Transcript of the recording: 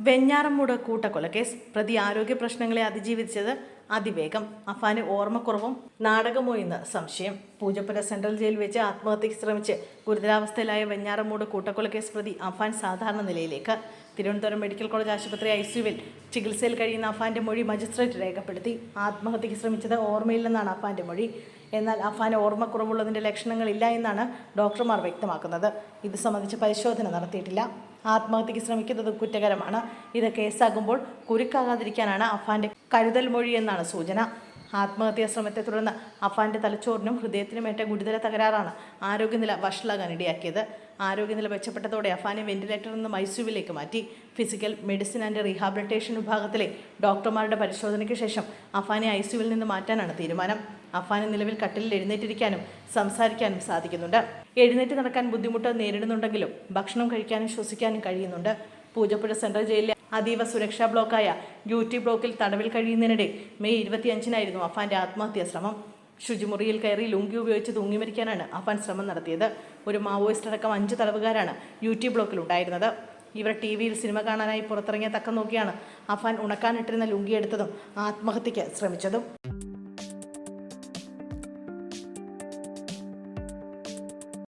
വെഞ്ഞാറമ്മൂട് കൂട്ടക്കൊലക്കേസ് പ്രതി ആരോഗ്യ പ്രശ്നങ്ങളെ അതിജീവിച്ചത് അതിവേഗം. അഫാന് ഓർമ്മക്കുറവും നാടകമോ എന്ന് സംശയം. പൂജപ്പുര സെൻട്രൽ ജയിൽ വെച്ച് ആത്മഹത്യയ്ക്ക് ശ്രമിച്ച് ഗുരുതരാവസ്ഥയിലായ വെഞ്ഞാറമ്മൂട് കൂട്ടക്കൊലക്കേസ് പ്രതി അഫാൻ സാധാരണ നിലയിലേക്ക്. തിരുവനന്തപുരം മെഡിക്കൽ കോളേജ് ആശുപത്രി ഐ സിയുവിൽ ചികിത്സയിൽ കഴിയുന്ന അഫാന്റെ മൊഴി മജിസ്ട്രേറ്റ് രേഖപ്പെടുത്തി. ആത്മഹത്യയ്ക്ക് ശ്രമിച്ചത് ഓർമ്മയില്ലെന്നാണ് അഫാന്റെ മൊഴി. എന്നാൽ അഫാന് ഓർമ്മക്കുറവുള്ളതിന്റെ ലക്ഷണങ്ങളില്ല എന്നാണ് ഡോക്ടർമാർ വ്യക്തമാക്കുന്നത്. ഇത് സംബന്ധിച്ച് പരിശോധന നടത്തിയിട്ടില്ല. ആത്മഹത്യയ്ക്ക് ശ്രമിക്കുന്നത് കുറ്റകരമാണ്. ഇത് കേസാകുമ്പോൾ കുരുക്കാകാതിരിക്കാനാണ് അഫാന്റെ കരുതൽ മൊഴി എന്നാണ് സൂചന. ആത്മഹത്യാ ശ്രമത്തെ തുടർന്ന് അഫാന്റെ തലച്ചോറിനും ഹൃദയത്തിനുമേറ്റ ഗുരുതര തകരാറാണ് ആരോഗ്യനില വഷളാകാൻ ഇടയാക്കിയത് ആരോഗ്യനില മെച്ചപ്പെട്ടതോടെ അഫാനെ വെന്റിലേറ്ററിൽ നിന്ന് ഐസിയുവിലേക്ക് മാറ്റി. ഫിസിക്കൽ മെഡിസിൻ ആൻഡ് റീഹാബിലിറ്റേഷൻ വിഭാഗത്തിലെ ഡോക്ടർമാരുടെ പരിശോധനയ്ക്ക് ശേഷം അഫാനെ ഐസിയുവിൽ നിന്ന് മാറ്റാനാണ് തീരുമാനം. അഫാന് നിലവിൽ കട്ടിലിൽ എഴുന്നേറ്റിരിക്കാനും സംസാരിക്കാനും സാധിക്കുന്നുണ്ട്. എഴുന്നേറ്റ് നടക്കാൻ ബുദ്ധിമുട്ട് നേരിടുന്നുണ്ടെങ്കിലും ഭക്ഷണം കഴിക്കാനും ശ്വസിക്കാനും കഴിയുന്നുണ്ട്. പൂജപ്പുഴ സെൻട്രൽ ജയിലിലെ അതീവ സുരക്ഷാ ബ്ലോക്കായ യു ടി ബ്ലോക്കിൽ തടവിൽ കഴിയുന്നതിനിടെ മെയ് ഇരുപത്തിയഞ്ചിനായിരുന്നു അഫാന്റെ ആത്മഹത്യാ ശ്രമം. ശുചിമുറിയിൽ കയറി ലുങ്കി ഉപയോഗിച്ച് തൂങ്ങി മരിക്കാനാണ് അഫാൻ ശ്രമം നടത്തിയത്. ഒരു മാവോയിസ്റ്റ് അടക്കം അഞ്ച് തടവുകാരാണ് യൂട്യൂബ് ബ്ലോക്കിൽ ഉണ്ടായിരുന്നത്. ഇവർ ടി വിയിൽ സിനിമ കാണാനായി പുറത്തിറങ്ങിയ തക്കം നോക്കിയാണ് അഫാൻ ഉണക്കാനിട്ടിരുന്ന ലുങ്കി എടുത്തതും ആത്മഹത്യയ്ക്ക് ശ്രമിച്ചതും.